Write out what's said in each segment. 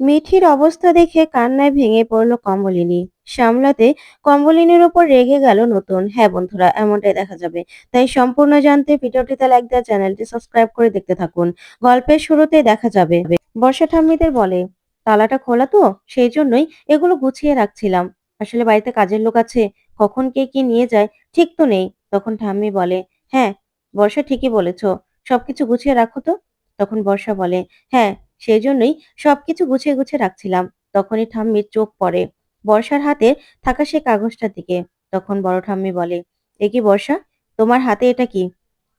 মিঠির অবস্থা দেখে কান্নায় ভেঙে পড়ল কমলিনী। সামলাতে কম্বলিনীর ওপর রেগে গেল নতুন। হ্যাঁ বন্ধুরা, এমনটাই দেখা যাবে। তাই সম্পূর্ণ জানতে ভিডিওটিতে লাইক দেওয়া, চ্যানেলটি সাবস্ক্রাইব করে দেখতে থাকুন। গল্পের শুরুতেই দেখা যাবে। বর্ষা ঠাম্মিদের বলে, তালাটা খোলা তো, সেই জন্যই এগুলো গুছিয়ে রাখছিলাম। আসলে বাড়িতে কাজের লোক আছে, কখন কে কি নিয়ে যায়, ঠিক তো নেই। তখন ঠাম্মি বলে হ্যাঁ বর্ষা ঠিকই বলেছ। সবকিছু গুছিয়ে রাখো তো? তখন বর্ষা বলে হ্যাঁ সেই জন্যই সবকিছু গুছিয়ে গুছিয়ে রাখছিলাম। তখনই ঠাম্মির চোখ পড়ে বর্ষার হাতে থাকা সেই কাগজটার দিকে। তখন বড় ঠাম্মি বলে, এ কি বর্ষা? তোমার হাতে এটা কি?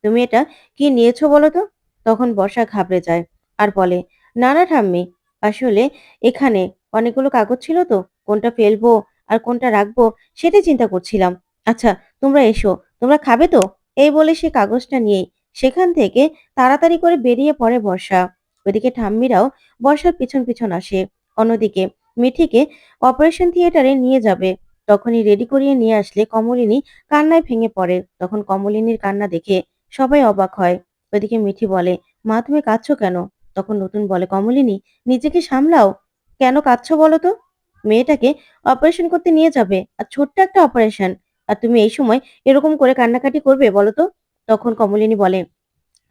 তুমি এটা কি নিয়েছো বলো তো? তখন বর্ষা ঘাবড়ে যায় আর বলে, না না ঠাম্মি, আসলে এখানে অনেকগুলো কাগজ ছিল তো, কোনটা ফেলব আর কোনটা রাখব সেটাই চিন্তা করছিলাম। আচ্ছা তোমরা এসো, তোমরা খাবে তো? এই বলে সে কাগজটা নিয়েই সেখান থেকে তাড়াতাড়ি করে বেরিয়ে পড়ে বর্ষা। ওদিকে ঠাম্মিরাও বর্ষার পিছন পিছন আসে। অন্যদিকে মিঠিকে অপারেশন থিয়েটারে নিয়ে যাবে। তখনই রেডি করিয়ে নিয়ে আসলে কমলিনী কান্নায় ভেঙে পড়ে। তখন কমলিনীর কান্না দেখে সবাই অবাক হয়। ওদিকে মিঠি বলে, মা, তুমি কাঁদছো কেন? তখন নতুন বলে, কমলিনী, নিজেকে সামলাও। কেন কাঁদছো বলো তো? মেয়েটাকে অপারেশন করতে নিয়ে যাবে, আর ছোট্ট একটা অপারেশন। আর তুমি এই সময় এরকম করে কান্নাকাটি করবে বলো তো? তখন কমলিনী বলে,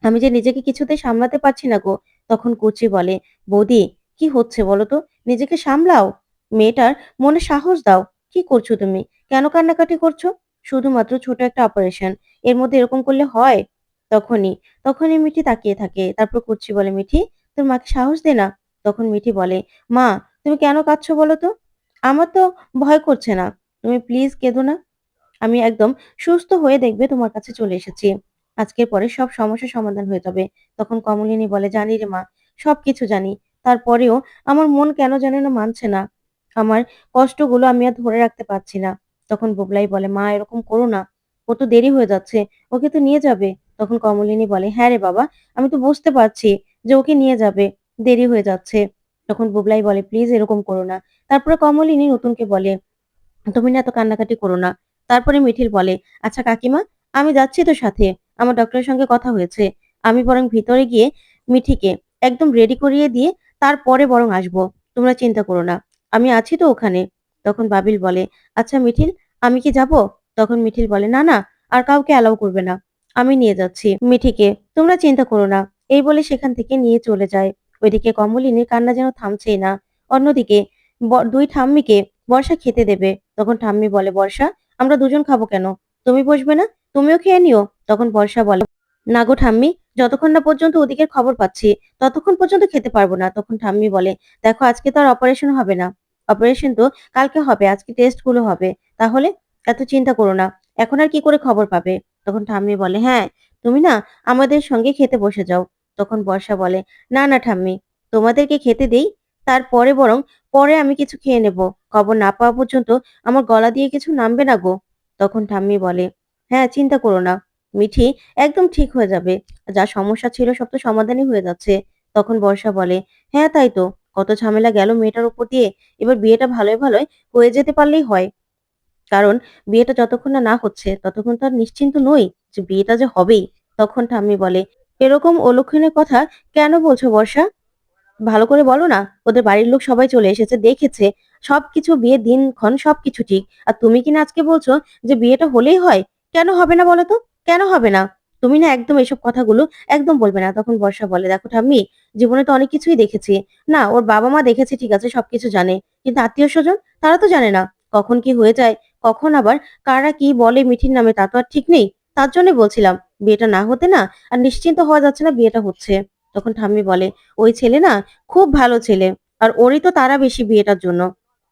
আমি যে নিজেকে কিছুতেই সামলাতে পারছি না গো তখন কুচি বলে, বৌদি, কি হচ্ছে বলো তো? নিজেকে সামলাও। মেয়েটার মনে সাহস দাও। কি করছ তুমি? কেন কান্নাকাটি করছ? শুধুমাত্র ছোট একটা অপারেশন এর মধ্যে এরকম করলে হয়? তখনই তখনই মিঠি তাকিয়ে থাকে। তারপর কুচি বলে, মিঠি, তোর মাকে সাহস দে না। তখন মিঠি বলে, মা, তুমি কেন কাঁদছো বলো তো? আমার তো ভয় করছে না। তুমি প্লিজ কেঁদো না। আমি একদম সুস্থ হয়ে দেখবে তোমার কাছে চলে এসেছি। আজকের পরে সব সমস্যার সমাধান হয়ে যাবে। তখন কমলিনী বলে, জানি রে মা সব কিছু জানি। তারপরেও আমার মন কেন যেন না মানছে না। আমার কষ্টগুলো আমি আর ধরে রাখতে পারছি না। তখন বুবলাই বলে, মা, এরকম করো না। ও তো দেরি হয়ে যাচ্ছে। ওকে তো নিয়ে যাবে? তখন কমলিনী বলে হ্যাঁ রে বাবা, আমি তো বুঝতে পারছি যে ওকে নিয়ে যাবে। দেরি হয়ে যাচ্ছে। তখন বুবলাই বলে, প্লিজ এরকম করো না। তারপরে কমলিনী নতুনকে বলে, তুমি না এত কান্নাকাটি করো না। তারপরে মিঠিল বলে আচ্ছা কাকিমা, আমি যাচ্ছি তো সাথে। আমার ডক্টরের সঙ্গে কথা হয়েছে। আমি বরং ভিতরে গিয়ে মিঠিকে একদম রেডি করিয়ে দিয়ে তারপরে বরং আসব। তোমরা চিন্তা করো না। আমি আছি তো ওখানে। তখন বাবিল বলে আচ্ছা মিঠিল, আমি কি যাব? তখন মিঠিল বলে, না না, আর কাউকে অ্যালাউ করবে না। আমি নিয়ে যাচ্ছি। মিঠিকে, তোমরা চিন্তা করো না। এই বলে সেখান থেকে নিয়ে চলে যায়। ওইদিকে কমলিনীর কান্না যেন থামছেই না। অন্যদিকে দুই ঠাম্মিকে বর্ষা খেতে দেবে। তখন ঠাম্মি বলে, বর্ষা, আমরা দুজন খাব কেন? তুমি বসবে না? তুমিও খেয়ে নিও, তখন বর্ষা বলে। না গো ঠাম্মি, যতক্ষণ না পর্যন্ত ওদিকের খবর পাচ্ছি, ততক্ষণ পর্যন্ত খেতে পারব না, তখন ঠাম্মি বলে, দেখো আজকে তো আর অপারেশন হবে না। অপারেশন তো কালকে হবে, আজকে টেস্টগুলো হবে। তাহলে এত চিন্তা করো না, এখন আর কি করে খবর পাবে? তখন ঠাম্মি বলে হ্যাঁ তুমি না আমাদের সঙ্গে খেতে বসে যাও। তখন বর্ষা বলে, না না ঠাম্মি, তোমাদেরকে খেতে দেই, তারপরে বরং পরে আমি কিছু খেয়ে নেব। খবর না পাওয়া পর্যন্ত আমার গলা দিয়ে কিছু নামবে না গো। তখন ঠাম্মি বলে হ্যাঁ চিন্তা করো না। মিঠি, একদম ঠিক হয়ে যাবে। যা সমস্যা ছিল সব তো সমাধানই হয়ে যাচ্ছে। তখন বর্ষা বলে হ্যাঁ তাই তো। কত ঝামেলা গেল মেয়েটার উপর দিয়ে। এবার বিয়েটা ভালোই ভালোই হয়ে যেতে পারলেই হয়। কারণ বিয়েটা যতক্ষণ না না হচ্ছে, ততক্ষণ তো আর নিশ্চিন্ত নই যে বিয়েটা যে হবেই। তখন ঠাম্মি বলে, এরকম অলক্ষণের কথা কেন বলছো বর্ষা? ভালো করে বলো না। ওদের বাড়ির লোক সবাই চলে এসেছে, দেখেছে। সবকিছু বিয়ের দিনক্ষণ সবকিছু ঠিক। আর তুমি কিনা আজকে বলছো যে বিয়েটা হলেই হয়? কেন হবে না বলো তো? কেন হবে না? তুমি না একদম এসব কথাগুলো একদম বলবে না। তখন বর্ষা বলে, দেখো ঠাম্মি, জীবনে তো অনেক কিছুই দেখেছি। না, ওর বাবা মা দেখেছে, ঠিক আছে, সবকিছু জানে। কিন্তু আত্মীয় স্বজন তারা তো জানে না। কখন কি হয়ে যায়, কখন আবার, কারা কি বলে মিঠির নামে, তা তো আর ঠিক নেই। তার জন্য বলছিলাম, বিয়েটা না হতে না, আর নিশ্চিন্ত হওয়া যাচ্ছে না বিয়েটা হচ্ছে। তখন ঠাম্মি বলে, ওই ছেলে না, খুব ভালো ছেলে, আর ওরই তো তারা বেশি বিয়েটার জন্য।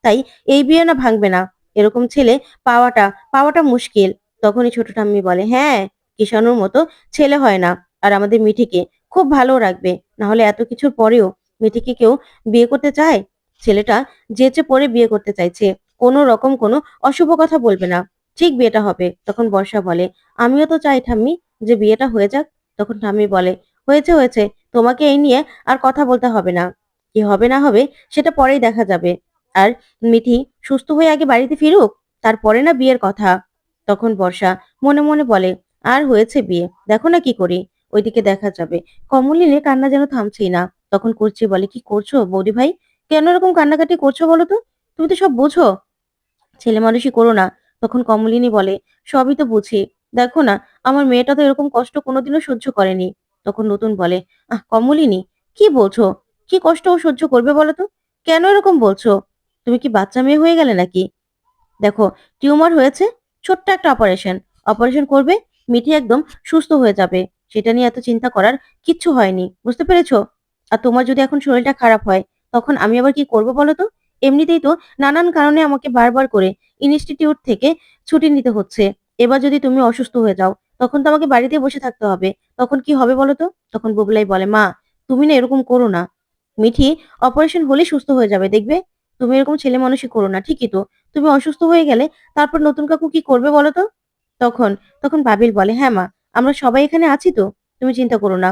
তাই এই বিয়ে না ভাঙবে না। এরকম ছেলে পাওয়াটা পাওয়াটা মুশকিল। তখনই ছোট ঠাম্মি বলে হ্যাঁ কিষানুর মতো ছেলে হয় না। আর আমাদের মিঠিকে খুব ভালো রাখবে। না হলে এত কিছুর পরেও মিঠিকে কেউ বিয়ে করতে চায়? ছেলেটা যেচে পরে বিয়ে করতে চাইছে। কোনো রকম কোনো অশুভ কথা বলবে না। ঠিক বিয়েটা হবে। তখন বর্ষা বলে, আমিও তো চাই ঠাম্মি যে বিয়েটা হয়ে যাক। তখন ঠাম্মি বলে, হয়েছে হয়েছে। তোমাকে এই নিয়ে আর কথা বলতে হবে না। কি হবে, না হবে, সেটা পরেই দেখা যাবে। আর মিঠি সুস্থ হয়ে আগে বাড়িতে ফিরুক? তারপরে না বিয়ের কথা? তখন বর্ষা মনে মনে বলে, আর হয়েছে বিয়ে? দেখো না কি করি। ওইদিকে দেখা যাবে। কমলিনের কান্না যেন থামছেই না। তখন করছি বলে, কি করছ বৌদি ভাই? কেন এরকম কান্নাকাটি করছ বলো তো? তুমি তো সব বোঝো। ছেলে মানুষই করো না। তখন কমলিনী বলে, সবই তো বুঝি। দেখো না, আমার মেয়েটা তো এরকম কষ্ট কোনোদিনও সহ্য করেনি। তখন নতুন বলে, আহ, কমলিনী, কি বলছো কি কষ্ট ও সহ্য করবে বলো তো? কেন এরকম বলছো? তুমি কি বাচ্চা মেয়ে হয়ে গেলে নাকি? দেখো, টিউমার হয়েছে? ছোট্ট একটা অপারেশন অপারেশন করবে, মিঠি একদম সুস্থ হয়ে যাবে। সেটা নিয়ে এত চিন্তা করার কিচ্ছু হয়নি। বুঝতে পেরেছ? আর তোমার যদি এখন শরীরটা খারাপ হয়, তখন আমি আবার কি করব বলো তো? এমনিতেই তো নানান কারণে আমাকে বারবার করে ইনস্টিটিউট থেকে ছুটি নিতে হচ্ছে। এবার যদি তুমি অসুস্থ হয়ে যাও, তখন তো আমাকে বাড়িতে বসে থাকতে হবে। তখন কি হবে বলো তো? তখন বুবলাই বলে, মা, তুমি না এরকম করো না। মিঠি অপারেশন হলে সুস্থ হয়ে যাবে, দেখবে? তুমি এরকম ছেলে মানুষই করো না, ঠিকই তো। তুমি অসুস্থ হয়ে গেলে তারপর নতুন কাকু কি করবে বলো তো? তখন তখন বাবিল বলে হ্যাঁ মা, আমরা সবাই এখানে আছি তো, তুমি চিন্তা করো না।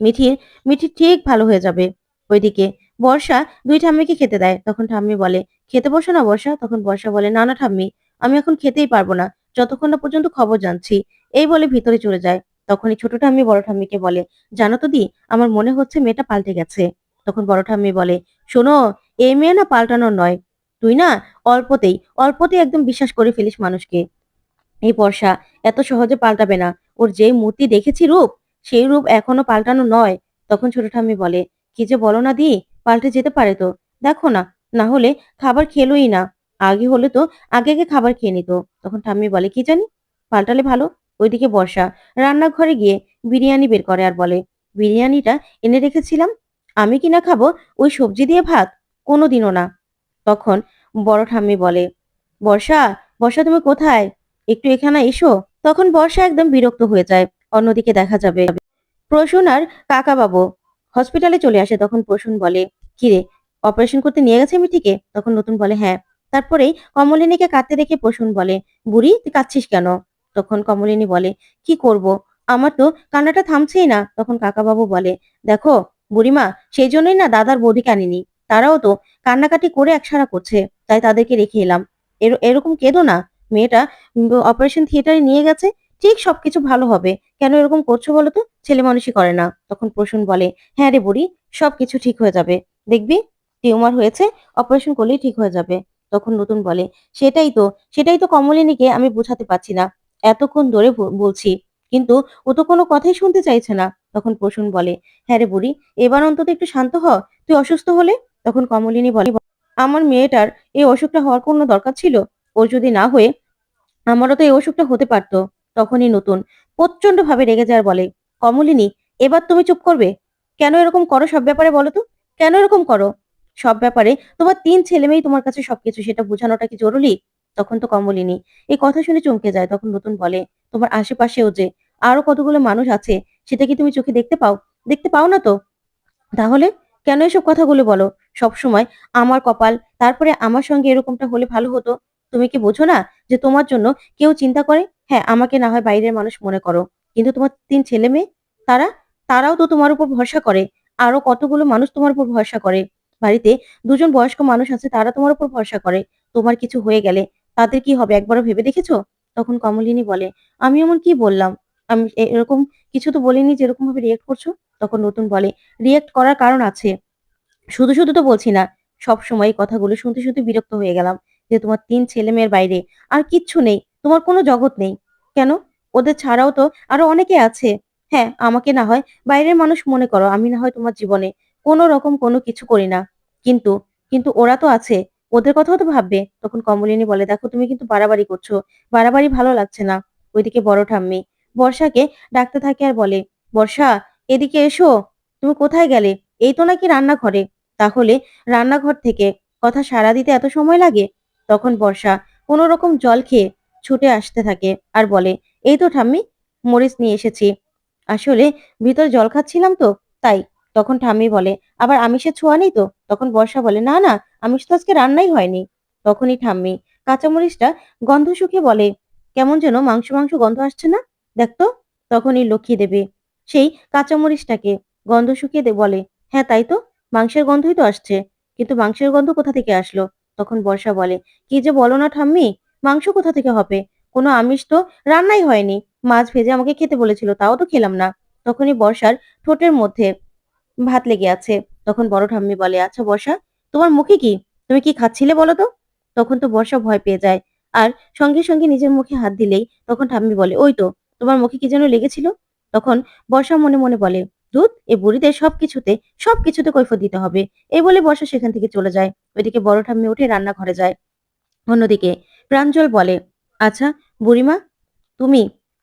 মিঠির মিঠি ঠিক ভালো হয়ে যাবে। ওইদিকে বর্ষা দুই ঠাম্মিকে খেতে দেয়। তখন ঠাম্মি বলে, খেতে বসো না বর্ষা। তখন বর্ষা বলে, না না ঠাম্মি, আমি এখন খেতেই পারব না। যতক্ষণ না পর্যন্ত খবর জানছি। এই বলে ভিতরে চলে যায়। তখনই ছোট ঠাম্মি বড় ঠাম্মিকে বলে, জানো তো দি, আমার মনে হচ্ছে মেয়েটা পাল্টে গেছে। তখন বড় ঠাম্মি বলে, শোনো, এই মেয়ে না পাল্টানোর নয়। তুই না অল্পতেই অল্পতেই একদম বিশ্বাস করে ফেলিস মানুষকে। এই বর্ষা এত সহজে পাল্টাবে না। ওর যেই মূর্তি দেখেছি রূপ, সেই রূপ এখনও পাল্টানো নয়, তখন ছোট ঠাম্মি বলে, কি যে বলো না দি, পাল্টে যেতে পারে তো? দেখো না না হলে খাবার খেলোই না। আগে হলে তো, আগে আগে খাবার খেয়ে নিত। তখন ঠাম্মি বলে, কি জানি, পাল্টালে ভালো? ওইদিকে বর্ষা রান্নাঘরে গিয়ে বিরিয়ানি বের করে আর বলে, বিরিয়ানিটা এনে রেখেছিলাম, আমি কিনা খাব? ওই সবজি দিয়ে ভাত? কোনোদিনও না। তখন বড় ঠাম্মি বলে, বর্ষা বর্ষা তুমি কোথায়? একটু এখানে এসো। তখন বর্ষা একদম বিরক্ত হয়ে যায়। অন্যদিকে দেখা যাবে প্রসূন আর কাকা বাবু হসপিটালে চলে আসে। তখন প্রসূন বলে কিরে অপারেশন করতে নিয়ে গেছে মিঠিকে? তখন নতুন বলে হ্যাঁ। তারপরেই কমলিনীকে কাঁদতে দেখে প্রসূন বলে, বুড়ি, তুই কাঁদছিস কেন? তখন কমলিনী বলে, কি করব? আমার তো কান্নাটা থামছেই না। তখন কাকাবাবু বলে, দেখো বুড়িমা, সেই জন্যই না দাদার বৌদিকে আনিনি। তারাও তো কান্নাকাটি করে একসারা করছে, তাই তাদেরকে রেখে এলাম। এর- এরকম কেঁদো না, মেয়েটা অপারেশন থিয়েটারে নিয়ে গেছে, ঠিক সবকিছু ভালো হবে। কেন এরকম করছ বলো তো? ছেলে মানুষই করে না। তখন প্রসূন বলে হ্যাঁ রে বুড়ি, সবকিছু ঠিক হয়ে যাবে। দেখবি, টিউমার হয়েছে অপারেশন করলেই ঠিক হয়ে যাবে। তখন নতুন বলে, সেটাই তো সেটাই তো কমলিনীকে আমি বোঝাতে পারছি না। এতক্ষণ ধরে বলছি, কিন্তু ও তো কোনো কথাই শুনতে চাইছে না। তখন প্রসূন বলে হ্যাঁ রে বুড়ি, এবার অন্তত একটু শান্ত হ, তুই অসুস্থ হলে? তখন কমলিনী বলে, আমার মেয়েটার এই অসুখটা হওয়ার কোনো দরকার ছিল? ও যদি না হয়ে আমারও তো এই অসুখটা হতে পারতো। তখনই নতুন প্রচণ্ড ভাবে রেগে যাওয়ার বলে, কমলিনী, এবার তুমি চুপ করবে? কেন এরকম করো সব ব্যাপারে বলো তো। কেন এরকম করো? সব ব্যাপারে তোমার তিন ছেলে মেয়ে তোমার কাছে সবকিছু, সেটা বোঝানোটা কি জরুরি? তখন তো কমলিনী এই কথা শুনে চমকে যায়। তখন নতুন বলে, তোমার আশেপাশেও যে আরও কতগুলো মানুষ আছে, সেটা কি তুমি চোখে দেখতে পাও? দেখতে পাও না তো? তাহলে কেন এসব কথাগুলো বলো? সব সময় আমার কপাল, তারপরে আমার সঙ্গে এরকমটা হলে ভালো হতো? তুমি কি বোঝো না যে তোমার জন্য কেউ চিন্তা করে? হ্যাঁ আমাকে না হয় বাইরের মানুষ মনে করো। কিন্তু তোমার তিন ছেলে মেয়ে, তারা, তারাও তো তোমার উপর ভরসা করে। আরও কতগুলো মানুষ তোমার উপর ভরসা করে? বাড়িতে দুজন বয়স্ক মানুষ আছে, তারা তোমার উপর ভরসা করে। তোমার কিছু হয়ে গেলে তাদের কি হবে, একবারও ভেবে দেখেছ? তখন কমলিনী বলে, আমি এমন কি বললাম? আমি এরকম কিছু তো বলিনি যে এরকম ভাবে রিয়েক্ট করছ? তখন নতুন বলে রিয়েক্ট করার কারণ আছে। শুধু শুধু তো বলছি না, সব সময় কথাগুলো শুনতে শুনতে বিরক্ত হয়ে গেলাম যে তোমার তিন ছেলে মেয়ের বাইরে আর কিচ্ছু নেই, তোমার কোনো জগৎ নেই। কেন? ওদের ছাড়াও তো আরও অনেকে আছে। হ্যাঁ আমাকে না হয় বাইরের মানুষ মনে করো, আমি না হয় তোমার জীবনে কোনো রকম কোনো কিছু করি না। কিন্তু কিন্তু ওরা তো আছে, ওদের কথাও তো ভাববে। তখন কমলিনী বলে, দেখো, তুমি কিন্তু বাড়াবাড়ি করছ, বাড়াবাড়ি ভালো লাগছে না। ওইদিকে বড় ঠাম্মি, বর্ষাকে ডাকতে থাকে আর বলে, বর্ষা, এদিকে এসো, তুমি কোথায় গেলে? এই তো নাকি রান্নাঘরে। তাহলে রান্নাঘর থেকে কথা সাড়া দিতে এত সময় লাগে? তখন বর্ষা কোনো রকম জল খেয়ে ছুটে আসতে থাকে আর বলে, এই তো ঠাম্মি, মরিচ নিয়ে এসেছি। আসলে ভিতর জল খাচ্ছিলাম তো, তাই। তখন ঠাম্মি বলে, আবার আমিষের ছোঁয়া নেই তো? তখন বর্ষা বলে, না না, আমিষ তো আজকে রান্নাই হয়নি। তখনই ঠাম্মি কাঁচামরিচটা গন্ধ শুকে বলে, কেমন যেন মাংস মাংস গন্ধ আসছে না? দেখতো তখনই লক্ষ্মী দেবে সেই কাঁচামরিচটাকে গন্ধ শুকিয়ে দে, বলে হ্যাঁ তাই তো। মাংসের গন্ধই তো আসছে। কিন্তু মাংসের গন্ধ কোথা থেকে আসলো? তখন বর্ষা বলে, কি যে বলো না ঠাম্মি, মাংস কোথা থেকে হবে? কোনো আমিষ তো রান্নাই হয়নি। মাছ ভেজে আমাকে খেতে বলেছিল, তাও তো খেলাম না। তখনই বর্ষার ঠোঁটের মধ্যে ভাত লেগে আছে। তখন বড় ঠাম্মি বলে আচ্ছা বর্ষা, তোমার মুখে কি? তুমি কি খাচ্ছিলে বলো তো? তখন তো বর্ষা ভয় পেয়ে যায়। আর সঙ্গে সঙ্গে নিজের মুখে হাত দিলেই তখন ঠাম্মি বলে, ওই তো, তোমার মুখে কি যেন লেগেছিল? তখন বর্ষা মনে মনে বলে দুধ, এ বুড়িদের সবকিছুতে সবকিছুতে কৈফত দিতে হবে। এই বলে বর্ষা সেখান থেকে চলে যায়। ওইদিকে বড় ঠাম্মি উঠে রান্নাঘরে যায়। অন্যদিকে প্রাঞ্জল বলে আচ্ছা বুড়িমা, তুমি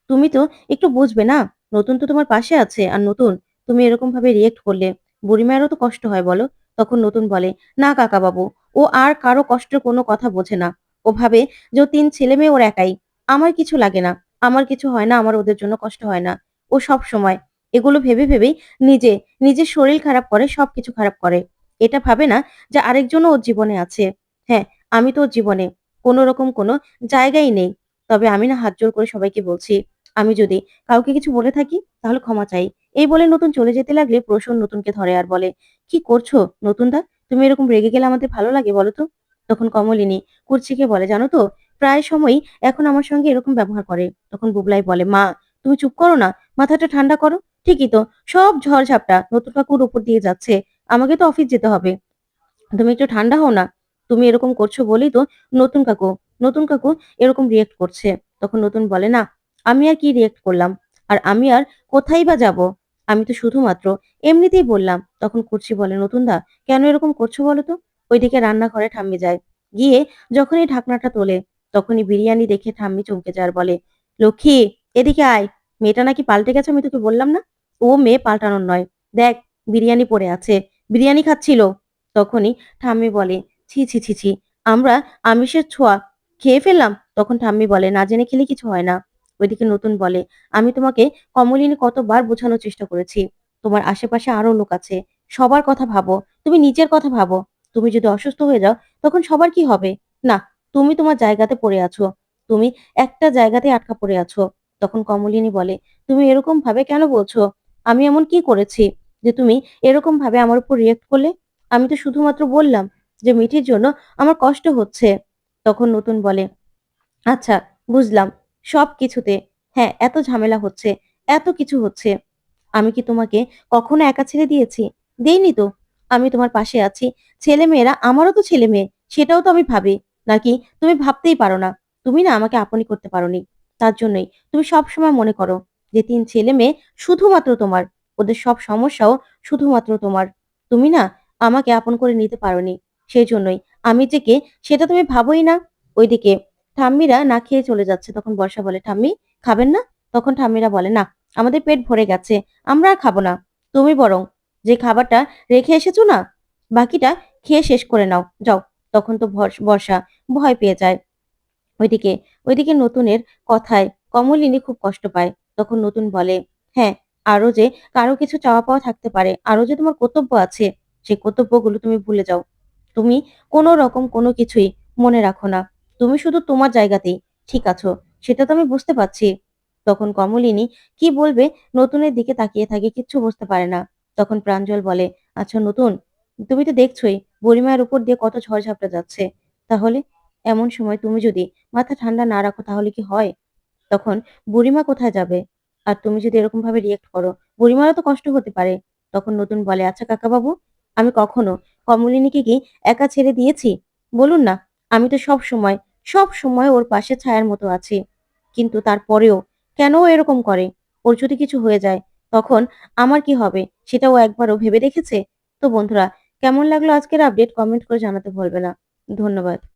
তুমি তো একটু বুঝবে না? নতুন তো তোমার পাশে আছে আর নতুন। তুমি এরকম ভাবে রিয়েক্ট করলে বুড়িমায়েরও তো কষ্ট হয় বলো? তখন নতুন বলে, না কাকা বাবু ও আর কারও কষ্টের কোনো কথা বোঝে না। ও ভাবে যে তিন ছেলে মেয়ে, ওর একাই। আমার কিছু লাগে না। আমার কিছু হয় না, আমার ওদের জন্য কষ্ট হয় না। ও সব সময় এগুলো ভেবে ভেবেই নিজে, নিজের শরীর খারাপ করে, সবকিছু খারাপ করে। এটা ভাবে না যে আরেকজনও ওর জীবনে আছে। হ্যাঁ আমি তো ওর জীবনে। কোনো রকম কোনো জায়গাই নেই। তবে আমি না হাত জোর করে সবাইকে বলছি, আমি যদি কাউকে কিছু বলে থাকি, তাহলে ক্ষমা চাই। এই বলে নতুন চলে যেতে লাগলে প্রসন্ন নতুনকে ধরে আর বলে, কি করছ নতুন দা তুমি এরকম রেগে গেলে আমাদের ভালো লাগে, বলো তো? তখন কমলিনী কুর্চিকে বলে, জানো তো, প্রায় সময়ই এখন আমার সঙ্গে এরকম ব্যবহার করে। তখন বুবলাই বলে, মা, তুমি চুপ করো না, মাথাটা ঠান্ডা করো। ঠিকই তো, সব ঝড় ঝাপটা নতুন কাকুর উপর দিয়ে যাচ্ছে, আমাকে তো অফিস যেতে হবে। তুমি একটু ঠান্ডা হও না, তুমি এরকম করছ বলেই তো নতুন কাকু নতুন কাকু এরকম রিয়েক্ট করছে। তখন নতুন বলে, না, আমি আর কি রিয়েক্ট করলাম? আর আমি আর কোথায় বা যাব? আমি তো শুধুমাত্র এমনিতেই বললাম। তখন কুর্চি বলে, নতুন দা, কেন এরকম করছ বলো তো? ওইদিকে রান্নাঘরে ঠাম্মি যায়। গিয়ে যখনই ঢাকনাটা তোলে, তখনই বিরিয়ানি দেখে ঠাম্মি চমকে যায় আর বলে, লক্ষ্মী, এদিকে আয়, মেয়েটা নাকি পাল্টে গেছে, আমি তোকে বললাম না? ও মেয়ে পাল্টানোর নয়। দেখ, বিরিয়ানি পড়ে আছে। বিরিয়ানি খাচ্ছিল? তখনই ঠাম্মি বলে, ছি ছি ছি ছি, আমরা আমিষের ছোঁয়া খেয়ে ফেললাম। তখন ঠাম্মি বলে, না জেনে খেলে কিছু হয় না। ওইদিকে নতুন বলে, আমি তোমাকে কমলিনী কতবার বোঝানোর চেষ্টা করেছি। তোমার আশেপাশে আরও লোক আছে। সবার কথা ভাবো। তুমি নিজের কথা ভাবো। তুমি যদি অসুস্থ হয়ে যাও, তখন সবার কি হবে? না, তুমি তোমার জায়গাতে পড়ে আছো। তুমি একটা জায়গাতে আটকা পড়ে আছো। তখন কমলিনী বলে, তুমি এরকম ভাবে কেন বলছো? আমি এমন কি করেছি যে তুমি এরকম ভাবে আমার উপর রিয়েক্ট করলে? আমি তো শুধুমাত্র বললাম যে মিঠির জন্য আমার কষ্ট হচ্ছে। তখন নতুন বলে আচ্ছা বুঝলাম। সব কিছুতে হ্যাঁ এত ঝামেলা হচ্ছে, এত কিছু হচ্ছে। আমি কি তোমাকে কখনো একা ছেড়ে দিয়েছি? দেইনি তো। আমি তোমার পাশে আছি। ছেলে মেয়েরা, আমারও তো ছেলে মেয়ে, সেটাও তো আমি ভাবি। নাকি তুমি ভাবতেই পারো না? তুমি না আমাকে আপনি করতে পারোনি। তার জন্যই তুমি সব সময় মনে করো যে তিন ছেলে মেয়ে শুধুমাত্র তোমার, ওদের সব সমস্যাও শুধুমাত্র তোমার। তুমি না আমাকে আপন করে নিতে পারোনি সেই জন্যই আমি যে কে, সেটা তুমি ভাবোই না। ওইদিকে ঠাম্মিরা না খেয়ে চলে যাচ্ছে, তখন বর্ষা বলে, ঠাম্মি, খাবেন না? তখন ঠাম্মিরা বলে, না, আমাদের পেট ভরে গেছে, আমরা আর খাব না। তুমি বরং যে খাবারটা রেখে এসেছ না, বাকিটা খেয়ে শেষ করে নাও। যাও। তখন তো বর্ষা ভয় পেয়ে যায়। ওইদিকে ওইদিকে নতুনের কথায় কমলিনী খুব কষ্ট পায়। তখন নতুন বলে হ্যাঁ আরও যে কারও কিছু চাওয়া পাওয়া থাকতে পারে আরও যে তোমার কর্তব্য আছে, সেই কর্তব্যগুলো তুমি ভুলে যাও। তুমি কোনো রকম কোনো কিছুই মনে রাখো না। তুমি শুধু তোমার জায়গাতেই ঠিক আছো, সেটা তো আমি বুঝতে পারছি। তখন কমলিনী কি বলবে নতুনের দিকে তাকিয়ে থাকে, কিচ্ছু বুঝতে পারে না। তখন প্রাঞ্জল বলে আচ্ছা নতুন, তুমি তো দেখছোই বুড়িমায়ের উপর দিয়ে কত ঝড় ঝাপটা যাচ্ছে। তাহলে এমন সময় তুমি যদি মাথা ঠান্ডা না রাখো, তাহলে কি হয়? তখন, বুড়িমা কোথায় যাবে? আর তুমি যদি এরকম ভাবে রিয়েক্ট করো, বুড়িমারও তো কষ্ট হতে পারে। তখন নতুন বলে আচ্ছা কাকা বাবু আমি কখনো কমলিনীকে কি একা ছেড়ে দিয়েছি? বলুন না, আমি তো সব সময় সব সময় ওর পাশে ছায়ার মতো আছি। কিন্তু তারপরেও কেন এরকম করে? ওর যদি কিছু হয়ে যায়, তখন আমার কি হবে? সেটা ও একবারও ভেবে দেখেছে? তো বন্ধুরা, কেমন লাগল আজকের আপডেট কমেন্ট করে জানাতে ভুলবে না। ধন্যবাদ।